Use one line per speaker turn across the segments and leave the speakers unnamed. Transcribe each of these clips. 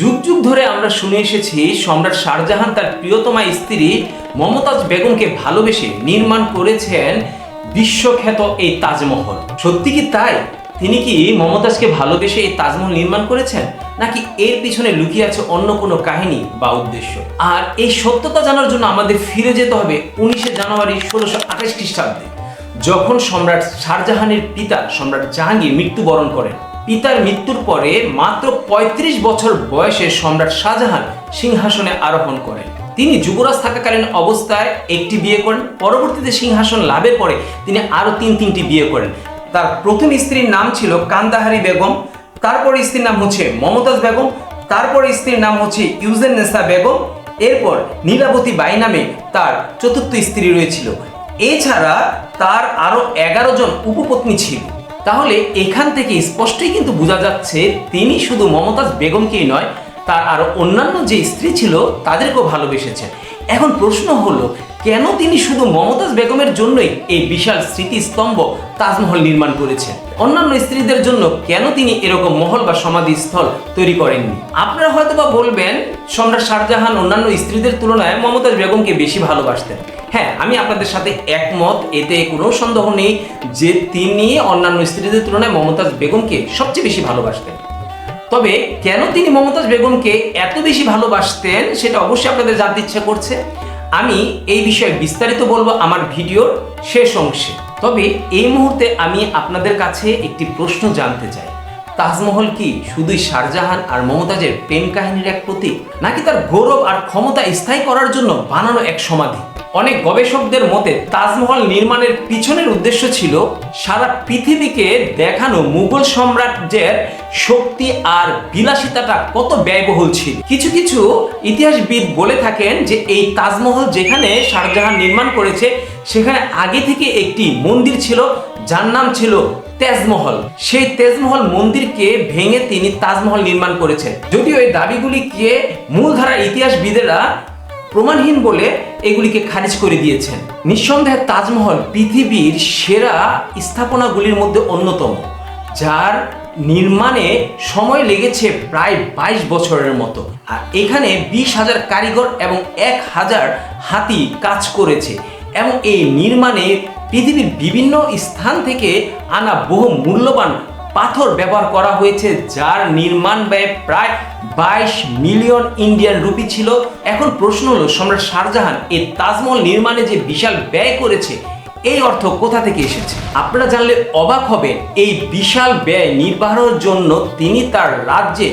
যুগ যুগ ধরে আমরা শুনে এসেছি, সম্রাট শাহজাহান তার প্রিয়তমা স্ত্রী মমতাজ বেগমকে ভালোবেসে নির্মাণ করেছেন বিশ্বখ্যাত এই তাজমহল। সত্যি কি তাই? তিনি কি মমতাজকে ভালোবেসে এই তাজমহল নির্মাণ করেছেন? নাকি এর পিছনে লুকিয়ে আছে অন্য কোনো কাহিনী বা উদ্দেশ্য? আর এই সত্যতা জানার জন্য আমাদের ফিরে যেতে হবে উনিশে জানুয়ারি ষোলোশো আঠাশ খ্রিস্টাব্দে, যখন সম্রাট শাহজাহানের পিতা, সম্রাট জাহাঙ্গীর মৃত্যুবরণ করেন। পিতার মৃত্যুর পরে মাত্র ৩৫ বছর বয়সে সম্রাট শাহজাহান সিংহাসনে আরোহণ করেন। তিনি যুবরাজ থাকাকালীন অবস্থায় একটি বিয়ে করেন, পরবর্তীতে সিংহাসন লাভের পরে তিনি আরও তিন তিনটি বিয়ে করেন। তার প্রথম স্ত্রীর নাম ছিল কান্দাহারি বেগম, তারপর স্ত্রীর নাম হচ্ছে মমতাজ বেগম, তারপর স্ত্রীর নাম হচ্ছে ইউজেন নেসা বেগম, এরপর নীলাবতী বাই নামে তার চতুর্থ স্ত্রী রয়েছিল। এছাড়া তার আরও এগারো জন উপপত্নী ছিল। তাহলে এখান থেকে স্পষ্টই কিন্তু বোঝা যাচ্ছে তিনি শুধু মমতাজ বেগমকেই নয়, তার আর অন্যান্য যে স্ত্রী ছিল তাদেরকেও ভালোবেসেছেন এখন প্রশ্ন হলো, কেন তিনি শুধু মমতাজ বেগমের জন্যই এই বিশাল স্মৃতিস্তম্ভ তাজমহল নির্মাণ করেছেন? অন্যান্য স্ত্রীদের জন্য কেন তিনি এরকম মহল বা সমাধিস্থল তৈরি করেননি? আপনারা হয়তো বা বলবেন, সম্রাট শাহজাহান অন্যান্য স্ত্রীদের তুলনায় মমতাজ বেগমকে বেশি ভালোবাসতেন। হ্যাঁ আমি আপনাদের সাথে একমত, এতে কোনো সন্দেহ নেই যে তিনি অন্যান্য স্ত্রীদের তুলনায় মমতাজ বেগমকে সবচেয়ে বেশি ভালোবাসতেন। তবে কেন তিনি মমতাজ বেগমকে এত বেশি ভালোবাসতেন, সেটা অবশ্যই আপনাদের জানতে ইচ্ছা করছে। আমি এই বিষয়ে বিস্তারিত বলব আমার ভিডিওর শেষ অংশে। তবে এই মুহূর্তে আমি আপনাদের কাছে একটি প্রশ্ন জানতে চাই। তাজমহল কি শুধুই শাহজাহান আর মমতাজের প্রেম কাহিনীর এক প্রতীক, নাকি তার গৌরব আর ক্ষমতা স্থায়ী করার জন্য বানানো এক সমাধি? অনেক গবেষকদের মতে, তাজমহল নির্মাণের পিছনের উদ্দেশ্য ছিল সারা পৃথিবীকে দেখানো মুঘল সাম্রাজ্যের শক্তি আর বিলাসিতাটা কত ব্যয়বহুল ছিল। কিছু কিছু ইতিহাসবিদ বলে থাকেন যে, এই তাজমহল যেখানে শাহজাহান নির্মাণ করেছে, সেখানে আগে থেকে একটি মন্দির ছিল, যার নাম ছিল তেজমহল। সেই তেজমহল মন্দিরকে ভেঙে তিনি তাজমহল নির্মাণ করেছেন। যদিও এই দাবিগুলিকে মূলধারার ইতিহাসবিদেরা প্রমাণহীন বলে এগুলিকে খারিজ করে দিয়েছেন। নিঃসন্দেহে তাজমহল পৃথিবীর সেরা স্থাপনাগুলির মধ্যে অন্যতম, যার নির্মাণে সময় লেগেছে প্রায় বাইশ বছরের মতো। আর এখানে বিশ হাজার কারিগর এবং এক হাজার হাতি কাজ করেছে এবং এই নির্মাণে পৃথিবীর বিভিন্ন স্থান থেকে আনা বহু মূল্যবান পাথর ব্যবহার করা হয়েছে, যার নির্মাণ ব্যয় প্রায় বাইশ মিলিয়ন ইন্ডিয়ান রুপি ছিল। এখন প্রশ্ন হলো, সম্রাট শাহজাহান এই তাজমহল নির্মাণে যে বিশাল ব্যয় করেছে, এই অর্থ কোথা থেকে এসেছে? আপনারা জানলে অবাক হবেন, এই বিশাল ব্যয় নির্বাহের জন্য তিনি তার রাজ্যে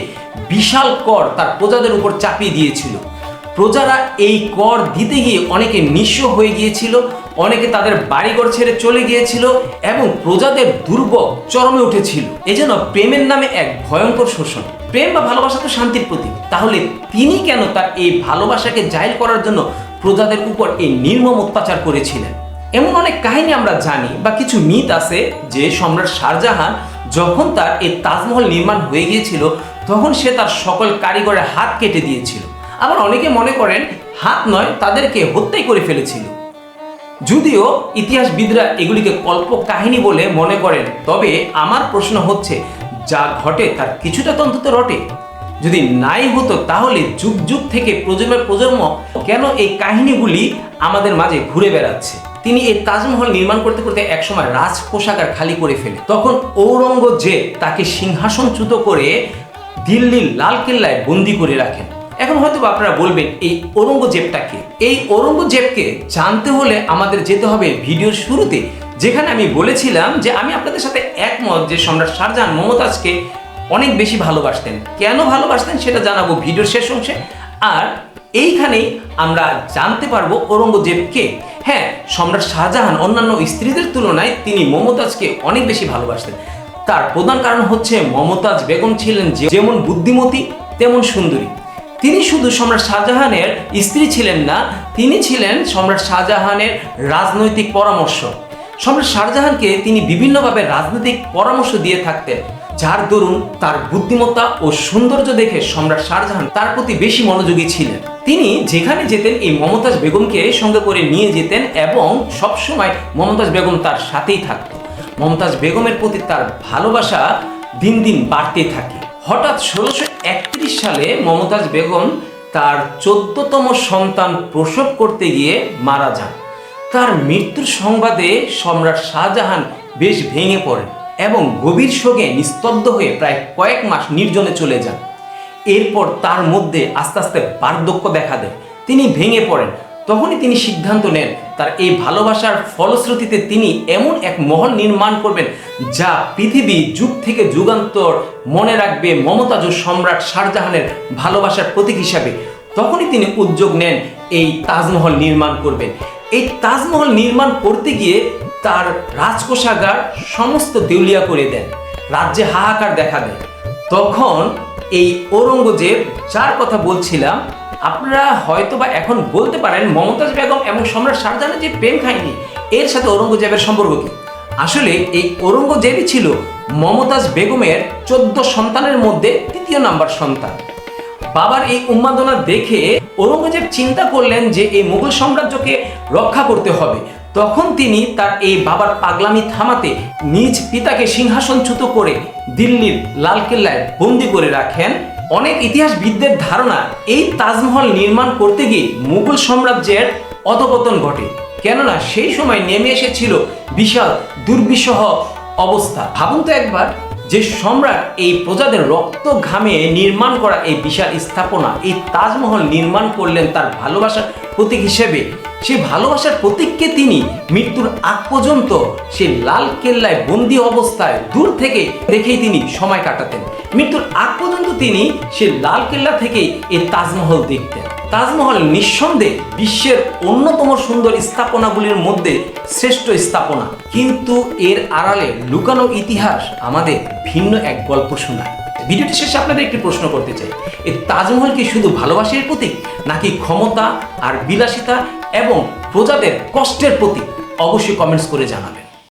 বিশাল কর তার প্রজাদের উপর চাপিয়ে দিয়েছিল। প্রজারা এই কর দিতে গিয়ে অনেকে নিঃস্ব হয়ে গিয়েছিল অনেকে তাদের বাড়িঘর ছেড়ে চলে গিয়েছিল এবং প্রজাদের দুর্ভোগ চরমে উঠেছিল। এজন্য প্রেমের নামে এক ভয়ঙ্কর শোষণ। প্রেম বা ভালোবাসা তো শান্তির প্রতীক। তাহলে তিনি কেন তার এই ভালোবাসাকে জাহির করার জন্য প্রজাদের উপর এই নির্মম অত্যাচার করেছিলেন? এমন অনেক কাহিনী আমরা জানি বা কিছু মিথ আছে যে সম্রাট শাহজাহান যখন তার এই তাজমহল নির্মাণ হয়ে গিয়েছিল, তখন সে তার সকল কারিগরের হাত কেটে দিয়েছিল। আবার অনেকে মনে করেন হাত নয়, তাদেরকে হত্যাই করে ফেলেছিল। যদিও ইতিহাসবিদরা এগুলিকে কল্প কাহিনী বলে মনে করেন, তবে আমার প্রশ্ন হচ্ছে, যা ঘটে তার কিছুটা তো অন্তত রটে। যদি নাই হতো তাহলে যুগ যুগ থেকে প্রজন্মের প্রজন্ম কেন এই কাহিনীগুলি আমাদের মাঝে ঘুরে বেড়াচ্ছে? তিনি এই তাজমহল নির্মাণ করতে করতে একসময় রাজ কোষাগার খালি করে ফেলে। তখন ঔরঙ্গজেব তাকে সিংহাসনচ্যুত করে দিল্লির লাল কেল্লায় বন্দি করে রাখেন। এখন হয়তো আপনারা বলবেন, এই ঔরঙ্গজেবটাকে? এই ঔরঙ্গজেবকে জানতে হলে আমাদের যেতে হবে ভিডিওর শুরুতে, যেখানে আমি বলেছিলাম যে আমি আপনাদের সাথে একমত যে সম্রাট শাহজাহান মমতাজকে অনেক বেশি ভালোবাসতেন। কেন ভালোবাসতেন সেটা জানাব ভিডিওর শেষ অংশে। আর এইখানেই আমরা জানতে পারব ঔরঙ্গজেবকে। হ্যাঁ সম্রাট শাহজাহান অন্যান্য স্ত্রীদের তুলনায় তিনি মমতাজকে অনেক বেশি ভালোবাসতেন। তার প্রধান কারণ হচ্ছে মমতাজ বেগম ছিলেন যেমন বুদ্ধিমতী, তেমন সুন্দরী। তিনি শুধু সম্রাট শাহজাহানের স্ত্রী ছিলেন না, তিনি ছিলেন সম্রাট শাহজাহানের রাজনৈতিক পরামর্শ। সম্রাট শাহজাহানকে তিনি বিভিন্নভাবে রাজনৈতিক পরামর্শ দিয়ে থাকতেন, যার দরুন তার বুদ্ধিমত্তা ও সৌন্দর্য দেখে সম্রাট শাহজাহান তার প্রতি বেশি মনোযোগী ছিলেন। তিনি যেখানে যেতেন, এই মমতাজ বেগমকে সঙ্গে করে নিয়ে যেতেন এবং সবসময় মমতাজ বেগম তার সাথেই থাকত। মমতাজ বেগমের প্রতি তার ভালোবাসা দিন দিন বাড়তে থাকে। হঠাৎ ষোলোশো একত্রিশ সালে মমতাজ বেগম তার চোদ্দতম সন্তান প্রসব করতে গিয়ে মারা যান। তার মৃত্যুর সংবাদে সম্রাট শাহজাহান বেশ ভেঙে পড়েন এবং গভীর শোকে নিস্তব্ধ হয়ে প্রায় কয়েক মাস নির্জনে চলে যান। এরপর তার মধ্যে আস্তে আস্তে বার্ধক্য দেখা দেয়। তিনি ভেঙে পড়েন তখনই তিনি সিদ্ধান্ত নেন, তার এই ভালোবাসার ফলশ্রুতিতে তিনি এমন এক মহল নির্মাণ করবেন যা পৃথিবী যুগ থেকে যুগান্তর মনে রাখবে মমতাজ সম্রাট শাহজাহানের ভালোবাসার প্রতীক হিসাবে। তখনই তিনি উদ্যোগ নেন, এই তাজমহল নির্মাণ করবেন। এই তাজমহল নির্মাণ করতে গিয়ে তার রাজকোষাগার সমস্ত দেউলিয়া করে দেন, রাজ্যে হাহাকার দেখা দেয়। তখন এই ঔরঙ্গজেব যার কথা বলছিলাম আপনারা হয়তোবা এখন বলতে পারেন মমতাজ বেগম এবং সম্রাট শাহজাহানের যে প্রেম কাহিনী, এর সাথে ঔরঙ্গজেবের সম্পর্ক কি? আসলে এই ঔরঙ্গজেবই ছিল মমতাজ বেগমের চোদ্দ সন্তানের মধ্যে তৃতীয় নাম্বার সন্তান। বাবার এই উন্মাদনা দেখে ঔরঙ্গজেব চিন্তা করলেন যে এই মুঘল সাম্রাজ্যকে রক্ষা করতে হবে। তখন তিনি তার এই বাবার পাগলামি থামাতে নিজ পিতাকে সিংহাসনচ্যুত করে দিল্লির লালকেল্লায় বন্দি করে রাখেন। অনেক ইতিহাসবিদদের ধারণা এই তাজমহল নির্মাণ করতে গিয়ে মুঘল সাম্রাজ্যের অধপতন ঘটে। কেননা সেই সময় নেমে এসেছিল বিশাল দুর্বিষহ অবস্থা। ভাবুন তো একবার যে সম্রাট এই প্রজাদের রক্ত ঘামে নির্মাণ করা এই বিশাল স্থাপনা, এই তাজমহল নির্মাণ করলেন তার ভালোবাসার প্রতীক হিসেবে। সেই ভালোবাসার প্রতীককে তিনি মৃত্যুর আগ পর্যন্ত সেই লাল কেল্লায় বন্দি অবস্থায় দূর থেকে দেখেই তিনি সময় কাটাতেন। মৃত্যুর আগ পর্যন্ত তিনি সেই লাল কেল্লা থেকেই এই তাজমহল দেখতেন। তাজমহল নিঃসন্দেহে বিশ্বের অন্যতম সুন্দর স্থাপনাগুলির মধ্যে শ্রেষ্ঠ স্থাপনা। কিন্তু এর আড়ালে লুকানো ইতিহাস আমাদের ভিন্ন এক গল্প শোনায়। ভিডিওটি শেষে আপনাদের একটি প্রশ্ন করতে চাই। এই তাজমহল কি শুধু ভালোবাসার প্রতীক, নাকি ক্ষমতা আর বিলাসিতা এবং প্রজাদের কষ্টের প্রতীক? অবশ্যই কমেন্টস করে জানাবেন।